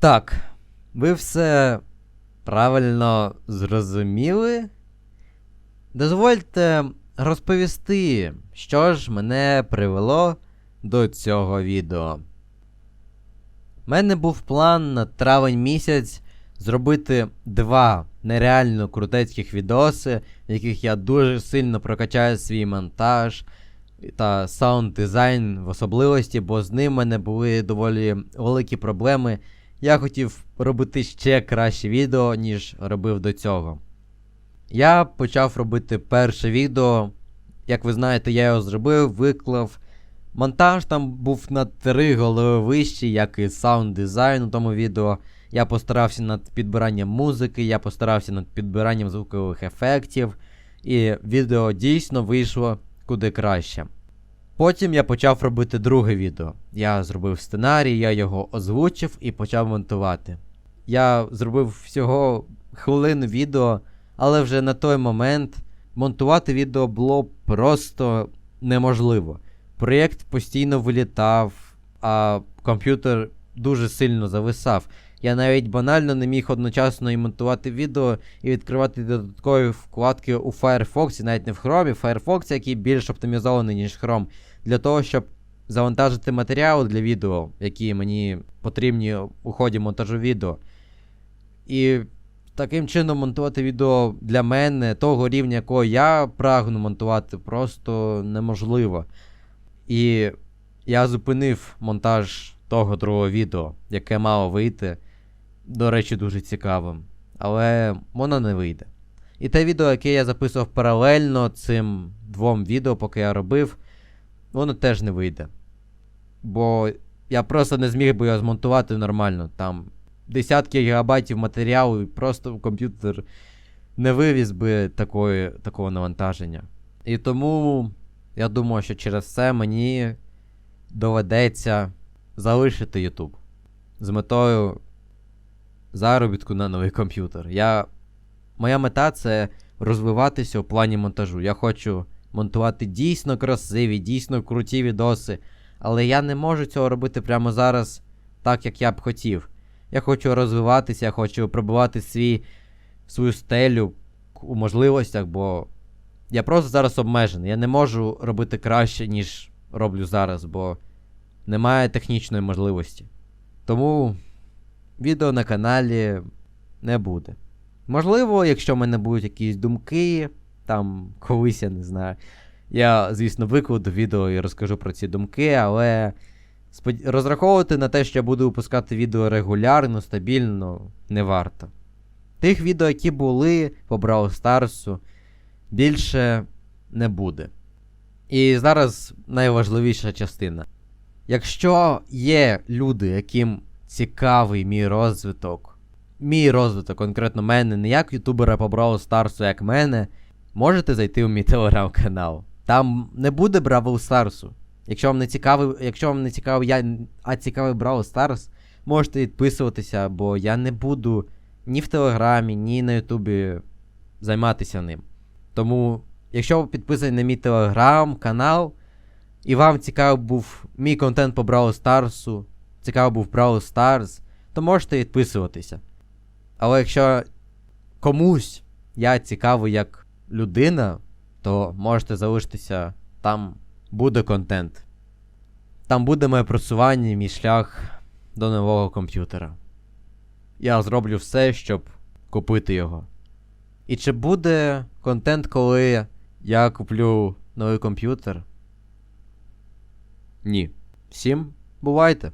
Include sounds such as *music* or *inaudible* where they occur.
Так, ви все правильно зрозуміли? Дозвольте розповісти, що ж мене привело до цього відео. У мене був план на травень місяць зробити два нереально крутецьких відоси, в яких я дуже сильно прокачаю свій монтаж та саунд дизайн в особливості, бо з ним в мене були доволі великі проблеми. Я хотів робити ще краще відео, ніж робив до цього. Я почав робити перше відео. Як ви знаєте, я його зробив, виклав. Монтаж там був на три голови вищий, як і саунд дизайн у тому відео. Я постарався над підбиранням музики, я постарався над підбиранням звукових ефектів, і відео дійсно вийшло куди краще. Потім я почав робити друге відео. Я зробив сценарій, я його озвучив і почав монтувати. Я зробив всього хвилину відео, але вже на той момент монтувати відео було просто неможливо. Проєкт постійно вилітав, а комп'ютер дуже сильно зависав. Я навіть банально не міг одночасно і монтувати відео і відкривати додаткові вкладки у Firefox, і навіть не в Chrome, Firefox, який більш оптимізований, ніж Chrome, для того, щоб завантажити матеріали для відео, які мені потрібні у ході монтажу відео. І таким чином монтувати відео для мене, того рівня, якого я прагну монтувати, просто неможливо. І я зупинив монтаж того другого відео, яке мало вийти. До речі, дуже цікавим. Але воно не вийде. І те відео, яке я записував паралельно цим двом відео, поки я робив, воно теж не вийде. Бо я просто не зміг би його змонтувати нормально. Там десятки гігабайтів матеріалу, і просто комп'ютер не вивіз би такої, такого навантаження. І тому я думаю, що через це мені доведеться залишити YouTube з метою заробітку на новий комп'ютер. Я... Моя мета це розвиватися у плані монтажу. Я хочу монтувати дійсно красиві, дійсно круті відоси. Але я не можу цього робити прямо зараз так, як я б хотів. Я хочу розвиватися, я хочу пробувати свій, свою стелю у можливостях, бо я просто зараз обмежений. Я не можу робити краще, ніж роблю зараз, бо немає технічної можливості. Тому відео на каналі не буде. Можливо, якщо в мене будуть якісь думки, там колись я не знаю. Я, звісно, викладу відео і розкажу про ці думки, але розраховувати на те, що я буду випускати відео регулярно, стабільно, не варто. Тих відео, які були по Brawl Старсу, більше не буде. І зараз найважливіша частина. Якщо є люди, яким цікавий мій розвиток, мій розвиток, конкретно мене, не як ютубера по Brawl Старсу, як мене, можете зайти у мій *laughs* телеграм-канал. Там не буде Бравл Старсу. Якщо вам не цікавий, якщо вам не цікавий я, а цікавий Бравл Старс, можете підписуватися, бо я не буду ні в Телеграмі, ні на Ютубі займатися ним. Тому, якщо ви підписані на мій телеграм-канал, і вам цікавий був мій контент по Бравл Старсу, цікавий був Бравл Старс, то можете підписуватися. Але якщо комусь я цікавий як людина, то можете залишитися, там буде контент. Там буде моє просування, мій шлях до нового комп'ютера. Я зроблю все, щоб купити його. І чи буде контент, коли я куплю новий комп'ютер? Ні. Всім бувайте!